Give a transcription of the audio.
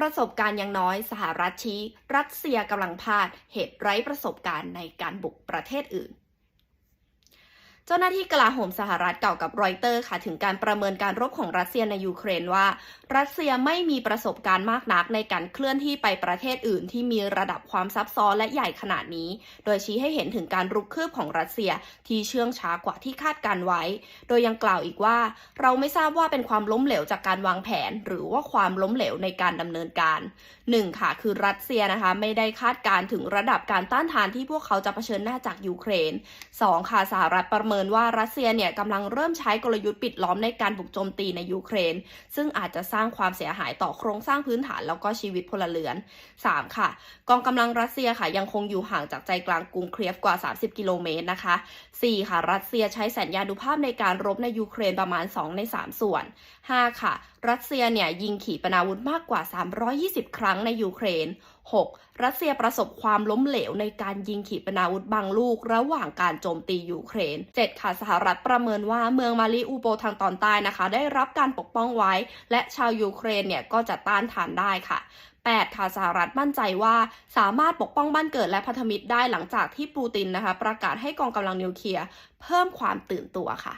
ประสบการณ์ยังน้อยสหรัฐชี้ รัสเซียกำลังพลาดเหตุไร้ประสบการณ์ในการบุกประเทศอื่น จ้าหน้าที่กลาโหมสหรัฐเก่ากับรอยเตอร์ค่ะ ถึงการประเมินการรบของรัสเซียในยูเครนว่า รัสเซียไม่มีประสบการณ์มากนักในการเคลื่อนที่ไปประเทศอื่น ที่มีระดับความซับซ้อนและใหญ่ขนาดนี้ โดยชี้ให้เห็นถึงการรุกคืบของรัสเซียที่เชื่องช้ากว่าที่คาดการไว้ โดยยังกล่าวอีกว่า เราไม่ทราบว่าเป็นความล้มเหลวจากการวางแผน หรือว่าความล้มเหลวในการดำเนินการหนึ่งค่ะ คือรัสเซียนะคะไม่ได้คาดการถึงระดับการต้านทานที่พวกเขาจะเผชิญหน้าจากยูเครนสองค่ะสหรัฐประเมินว่ารัสเซียเนี่ยกำลังเริ่มใช้กลยุทธ์ปิดล้อมในการบุกโจมตีในยูเครน ซึ่งอาจจะสร้างความเสียหายต่อโครงสร้างพื้นฐานแล้วก็ชีวิตพลเรือน 3. ค่ะ กองกำลังรัสเซียค่ะยังคงอยู่ห่างจากใจกลางกรุงเครียฟกว่า 30 กิโลเมตรนะคะ 4. ค่ะ รัสเซียใช้สัญญาณุภาพในการรบในยูเครนประมาณ 2 ใน 3 ส่วน 5. ค่ะ รัสเซียเนี่ยยิงขีปนาวุธมากกว่า 320 ครั้งในยูเครน 6. รัสเซียประสบความล้มเหลวในการยิงขีปนาวุธบางลูกระหว่างการโจมตียูเครน 7. ค่ะสหรัฐประเมินว่าเมืองมาริอูโปทางตอนใต้นะคะ ได้รับการปกป้องไว้ และชาวยูเครนเนี่ยก็จะต้านทานได้ค่ะ 8. ค่ะสหรัฐมั่นใจว่าสามารถปกป้องบ้านเกิดและพันธมิตรได้หลังจากที่ปูตินนะคะ ประกาศให้กองกำลังนิวเคลียร์เพิ่มความตื่นตัวค่ะ